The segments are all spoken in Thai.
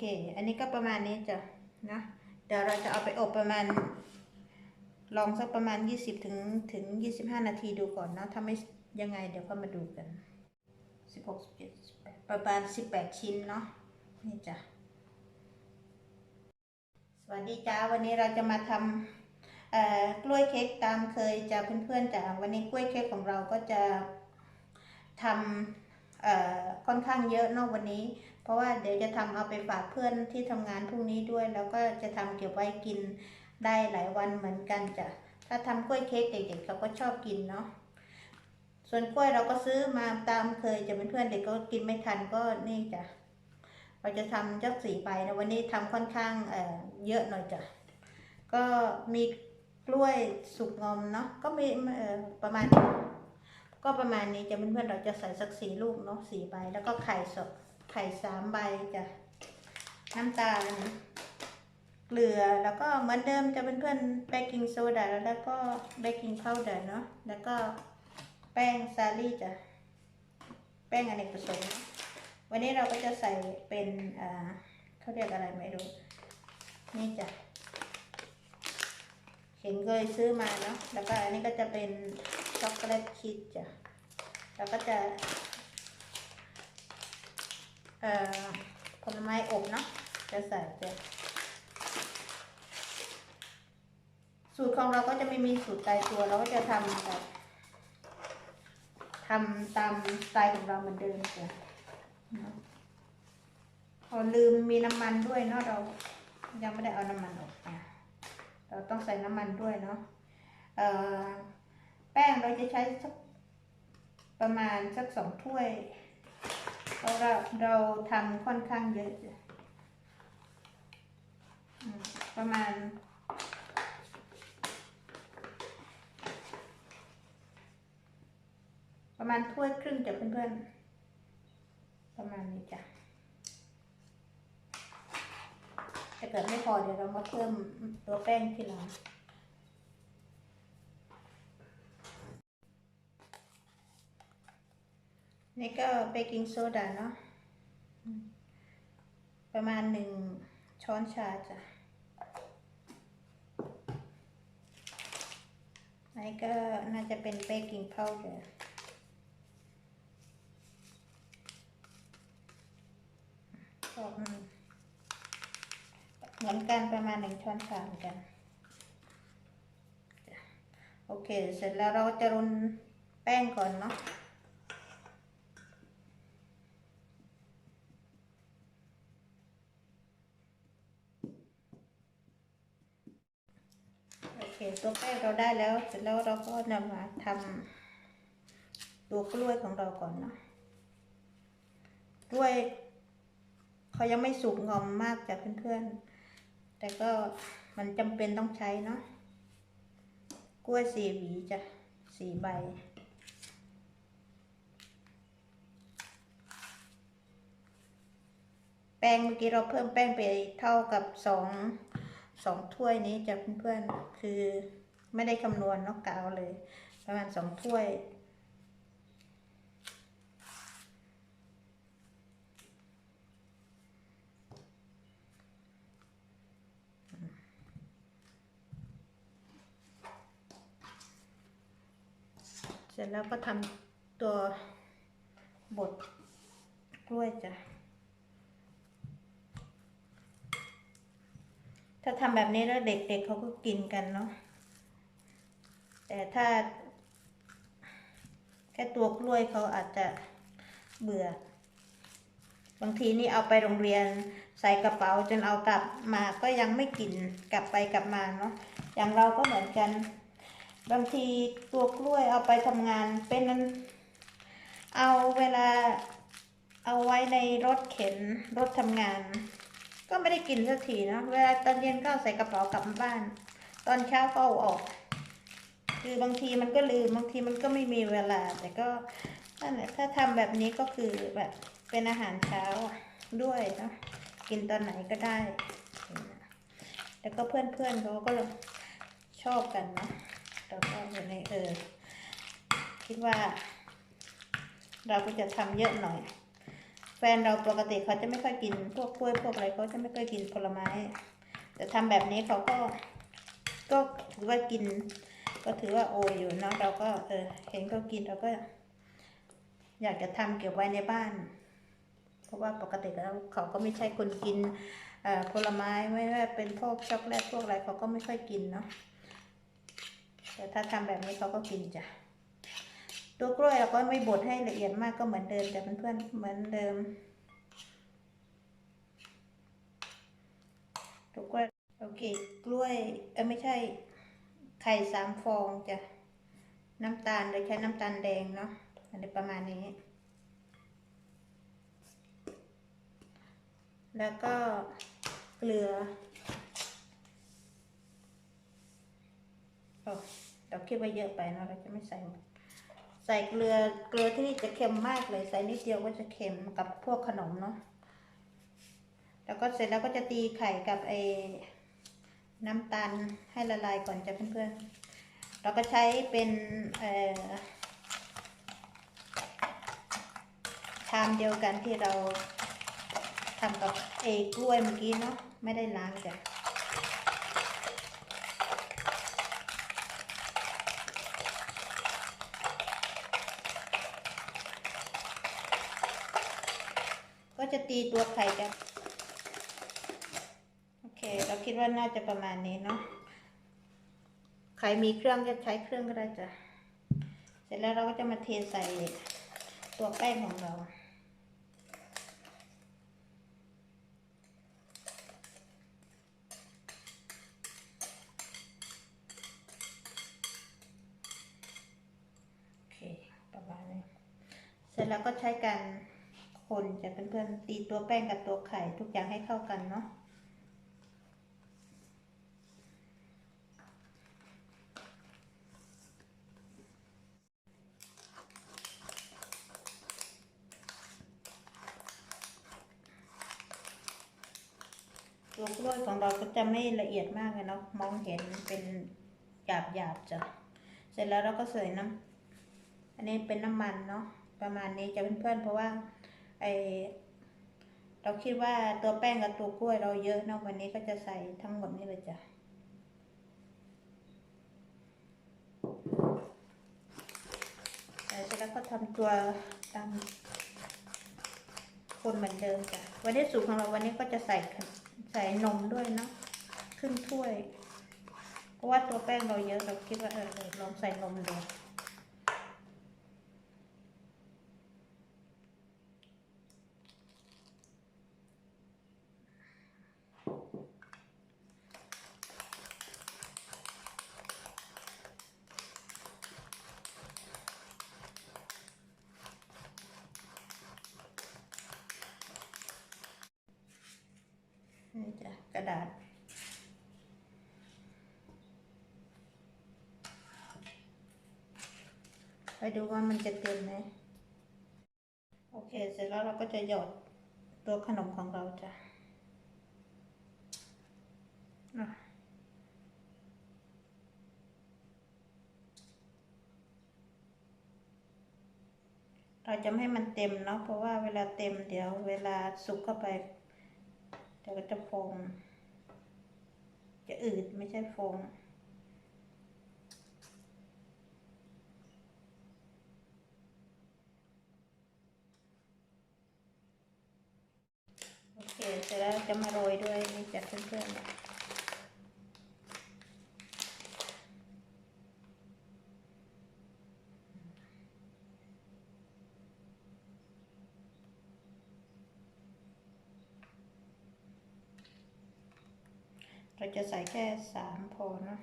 เค อันนี้ก็ประมาณนี้จ้ะนะ เดี๋ยวเราจะเอาไปอบประมาณ ลองสักประมาณ 20ถึงถึง 25 นาทีดูก่อนเนาะ ถ้าไม่ยังไงเดี๋ยวก็มาดูกัน 16 17 18ประมาณ 18 ชิ้นเนาะ นี่จ้ะ สวัสดีจ้า วันนี้เราจะมาทำกล้วยเค้กตามเคยจ้ะเพื่อนๆจ้ะ วันนี้กล้วยเค้กของเราก็จะทำค่อนข้างเยอะเนาะวันนี้ เพราะว่าเดี๋ยวจะทำเอาไปฝากเพื่อนที่ทำงานพรุ่งนี้ด้วย แล้วก็จะทำเก็บไว้กินได้หลายวันเหมือนกันจ้ะถ้าทำกล้วยเค้กเด็กๆเขาก็ชอบกินเนาะส่วนกล้วยเราก็ซื้อมาตามเคยจะเป็นเพื่อนเด็กก็กินไม่ทันก็นี่จ้ะเราจะทำจักสีใบนะวันนี้ทำค่อนข้างเอ่อเยอะหน่อยจ้ะก็มีกล้วยสุกงอมเนาะก็มีเอ่อประมาณ ก็ประมาณนี้จะเพื่อนๆเราจะใส่สักสี่ลูกเนาะสี่ใบแล้วก็ไข่สด ไข่สามใบจ้ะน้ำตาลเกลือแล้วก็เหมือนเดิมจะเป็นเพื่อนเบกกิ้งโซดาแล้วก็เบกกิ้งพาวเดอร์เนาะแล้วก็แป้งซาลี่จ้ะแป้งอเนกประสงค์วันนี้เราก็จะใส่เป็นอ่าเขาเรียกอะไรไม่รู้ นี่จ้ะเห็นเคยซื้อมาเนาะแล้วก็อันนี้ก็จะเป็นช็อกโกแลตชีสจ้ะแล้วก็จะ ผลไม้อบเนาะจะใส่จะสูตรของเราก็จะไม่มีสูตรตายตัวเราก็จะทำแบบทำตามสไตล์ของเราเหมือนเดิมจ้ะเนาะพอลืมมีน้ำมันด้วยเนาะเรายังไม่ได้เอาน้ำมันออกเราต้องใส่น้ำมันด้วยเนาะเอ่อแป้งเราจะใช้สักประมาณสักสองถ้วย เพราะเราเราทำค่อนข้างเยอะจ้ะประมาณประมาณถ้วยครึ่งจ้ะเพื่อนๆ ประมาณนี้จ้ะถ้าเกิดไม่พอเดี๋ยวเรามาเพิ่มตัวแป้งทีหลัง นี่ก็เบกกิ้งโซดาเนาะประมาณหนึ่งช้อนชาจ้ะนี่ก็น่าจะเป็นเบกกิ้งพาวเดอร์เหมือนกันประมาณหนึ่งช้อนชาเหมือนกัน โอเค เสร็จแล้วเราจะรุนแป้งก่อนเนาะ โอเค ตัวแป้งเราได้แล้ว เสร็จแล้วเราก็นำมาทำตัวกล้วยของเราก่อนเนาะกล้วยเขายังไม่สุกงอมมากจ้ะเพื่อนๆ แต่ก็มันจำเป็นต้องใช้เนาะกล้วยสี่หวีจ้ะสี่ใบแป้งเมื่อกี้เราเพิ่มแป้งไปเท่ากับสอง สองถ้วยนี้จะเพื่อนๆคือไม่ได้คำนวณนาะกะเอาเลย ประมาณสองถ้วยเสร็จแล้วก็ทำตัวบดกล้วยจ้ะ ถ้าทำแบบนี้แล้วเด็กๆเเขาก็กินกันเนาะ แต่ถ้า แค่ตัวกล้วยเขาอาจจะเบื่อ บางทีนี่เอาไปโรงเรียนใส่กระเป๋าจนเอากลับมาก็ยังไม่กินกลับไปกลับมาเนาะ อย่างเราก็เหมือนกัน บางทีตัวกล้วยเอาไปทำงานเป็นนั้นเอาเวลาเอาไว้ในรถเข็นรถทำงาน ก็ไม่ได้กินสักทีนะ เวลาตอนเย็นก็เอาใส่กระเป๋ากลับบ้าน ตอนเช้าก็เอาออก คือบางทีมันก็ลืม บางทีมันก็ไม่มีเวลา แต่ก็นั่นแหละถ้าทำแบบนี้ก็คือแบบเป็นอาหารเช้าด้วยเนะกินตอนไหนก็ได้ แล้วก็เพื่อนๆเขาก็ชอบกันนะเราก็วันนี้เออ คิดว่า เราก็จะทำเยอะหน่อย แฟนเราปกติเขาจะไม่ค่อยกินพวกกล้วยพวกอะไรเขาจะไม่ค่อยกินผลไม้ แต่ทำแบบนี้เขาก็ก็ถือว่ากิน ก็ถือว่าโออยู่เนาะเราก็เออเห็นเขากินเราก็ อยากจะทำเก็บไว้ในบ้าน เพราะว่าปกติแล้วเขาก็ไม่ใช่คนกินผลไม้ไม่ว่าเป็นพวกช็อกโกแลตพวกอะไรเขาก็ไม่ค่อยกินเนาะแต่ถ้าทำแบบนี้เขาก็กินจ้ะ ตัวกล้วยเราก็ไม่บดให้ละเอียดมากก็เหมือนเดิมแต่เพื่อนๆเหมือนเดิม ตัวกล้วยโอเค กล้วยเออไม่ใช่ ไข่สามฟองจ้ะน้ำตาลโดยใช้น้ำตาลแดงเนาะอันนี้ประมาณนี้ แล้วก็เกลือโอ้เราคิดว่าเยอะไปเนอะเราจะไม่ใส่หมด ใส่เกลือเกลือที่นี่จะเค็มมากเลย ใส่นิดเดียวก็จะเค็มกับพวกขนมเนาะแล้วก็เสร็จแล้วก็จะตีไข่กับไอ้น้ำตาลให้ละลายก่อนจ้ะเพื่อนๆเราก็ใช้เป็นชามเดียวกันที่เราทำกับเอกล้วยเมื่อกี้เนาะไม่ได้ล้างจ้ะ ก็จะตีตัวไข่กัน โอเค เราคิดว่าน่าจะประมาณนี้เนาะ ใครมีเครื่องก็ใช้เครื่องก็ได้จ้ะ เสร็จแล้วเราก็จะมาเทใส่ตัวแป้งของเราโอเคประมาณนี้เสร็จแล้วก็ใช้การ คนจะเพื่อนๆตีตัวแป้งกับตัวไข่ทุกอย่างให้เข้ากันเนาะตัวกล้วยของเราก็จะไม่ละเอียดมากเลยเนาะมองเห็นเป็นหยาบหยาบจ้ะเสร็จแล้วเราก็ใส่น้ำอันนี้เป็นน้ำมันเนาะประมาณนี้จะเพื่อนๆเพราะว่า ไอเราคิดว่าตัวแป้งกับตัวกล้วยเราเยอะเนาะวันนี้ก็จะใส่ทั้งหมดนี่เลยจ้ะเสร็จแล้วก็ทำตัวตามคนเหมือนเดิมจ้ะวันนี้สูตรของเราวันนี้ก็จะใส่ใส่นมด้วยเนาะครึ่งถ้วย เพราะว่าตัวแป้งเราเยอะเราคิดว่าเออเออลองใส่นมดู นี่จ้ะก ระดาษ ไปดูว่ามันจะเต็มไหมโอเค เสร็จแล้วเราก็จะหยอดตัวขนมของเราจ้ะเราจะไม่ให้มันเต็มเนาะเพราะว่าเวลาเต็มเดี๋ยวเวลาสุกเข้าไปเดี๋ยวก็จะฟอง จะอืดไม่ใช่ฟองโอเคเสร็จแล้วจะมาโรยด้วยนี่จ้ะเพื่อนๆ จะใส่แค่สามพอเนาะ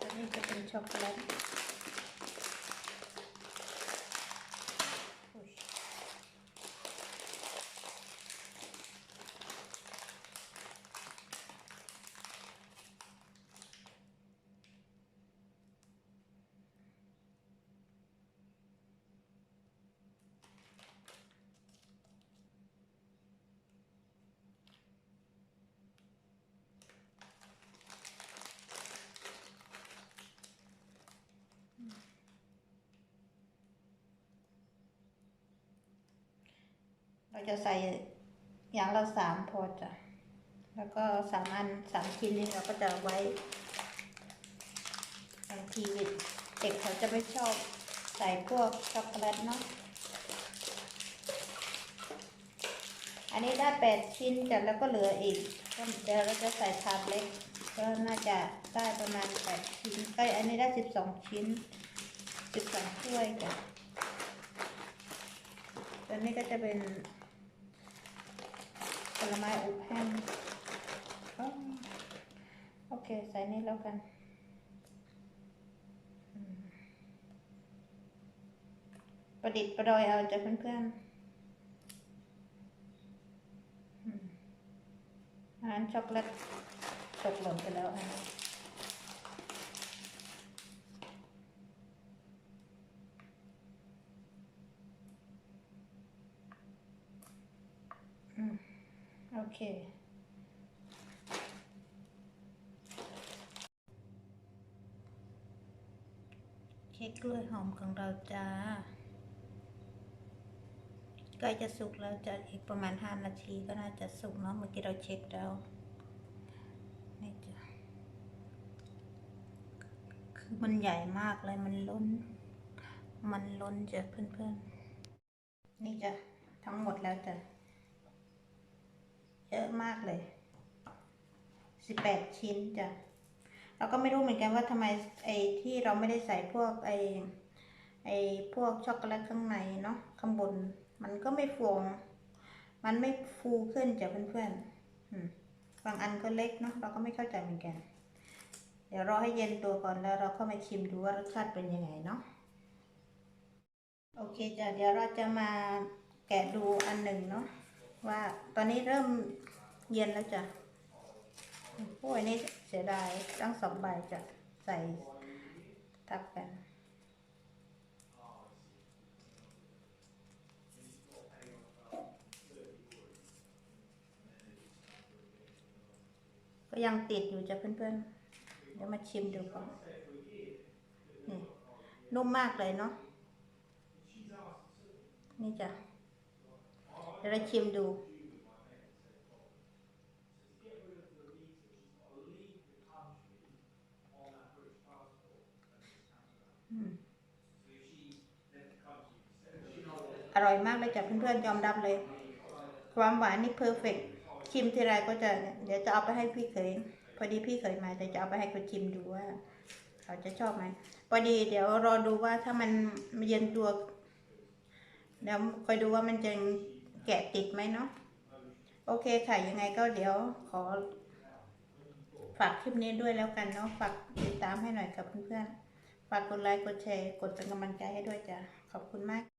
ตัวนี้จะเป็นช็อกโกแลต เราจะใส่อย่างละสามพอจ้ะ แล้วก็สามอันสามชิ้นนี้เราก็จะไว้บางทีเด็กเขาจะไม่ชอบใส่พวกช็อกโกแลตเนาะ อันนี้ได้แปดชิ้นจ้ะแล้วก็เหลืออีกก็เดี๋ยวเราจะใส่ถาดเล็กก็น่าจะได้ประมาณแปดชิ้นเอ้อันนี้ได้สิบสองชิ้นสิบสองถ้วยจ้ะตัวนี้ก็จะเป็น ลไม้อบแห้งโอเค ใส่นี่แล้วกันประดิษฐ์ประดอยเอาจากเพื่อนๆอืมอาหารช็อกโกแลตตกหล่นไปแล้วอันนี้อืมโอ เค เค้กกล้วยหอมของเราจ้าใกล้จะสุกแล้วจะอีกประมาณห้านาทีก็น่าจะสุกเนาะเมื่อกี้เราเช็คแล้วนี่จ้ะคือมันใหญ่มากเลยมันล้น มันล้นจ้ะเพื่อนๆนี่จ้ะทั้งหมดแล้วจ้ะ เยอะมากเลย สิบแปดชิ้นจ้ะเราก็ไม่รู้เหมือนกันว่าทำไมไอ้ที่เราไม่ได้ใส่พวกไอ้ไอ้พวกช็อกโกแลตข้างในเนาะข้างบน มันก็ไม่ฟองมันไม่ฟูขึ้นจ้ะเพื่อนๆบางอันก็เล็กเนาะเราก็ไม่เข้าใจเหมือนกัน เดี๋ยวรอให้เย็นตัวก่อนแล้วเราก็มาชิมดูว่ารสชาติเป็นยังไงเนาะโอเคจ้ะเดี๋ยวเราจะมาแกะดูอันหนึ่งเนาะ ว่าตอนนี้เริ่มเย็นแล้วจ้ะโอ้ยนี่เสียดายตั้งสองใบจะใส่ทับกันก็ยังติดอยู่จ้ะเพื่อนๆ เดี๋ยวมาชิมดูก่อนนี่นุ่มมากเลยเนาะนี่จ้ะ ดี๋ยวเราชิมดู อร่อยมากเลยจ้ะเพื่อนๆยอมรับเลย ความหวานนี่เพอร์เฟกชิมทีไรก็จะเดี๋ยวจะเอาไปให้พี่เคย พอดีพี่เคยมาแต่จะเอาไปให้เขาชิมดูว่าเขาจะชอบไหมพอดีเดี๋ยวรอดูว่าถ้ามันเย็นตัวเดี๋ยวคอยดูว่ามันจะ แกะติดไหมเนาะโอเคค่ะ ยังไงก็เดี๋ยวขอ ฝากคลิปนี้ด้วยแล้วกันเนาะฝากติดตามให้หน่อยกับเพื่อนๆฝากกดไลค์กดแชร์กดเป็นกำลังใจให้ด้วยจ้ะขอบคุณมาก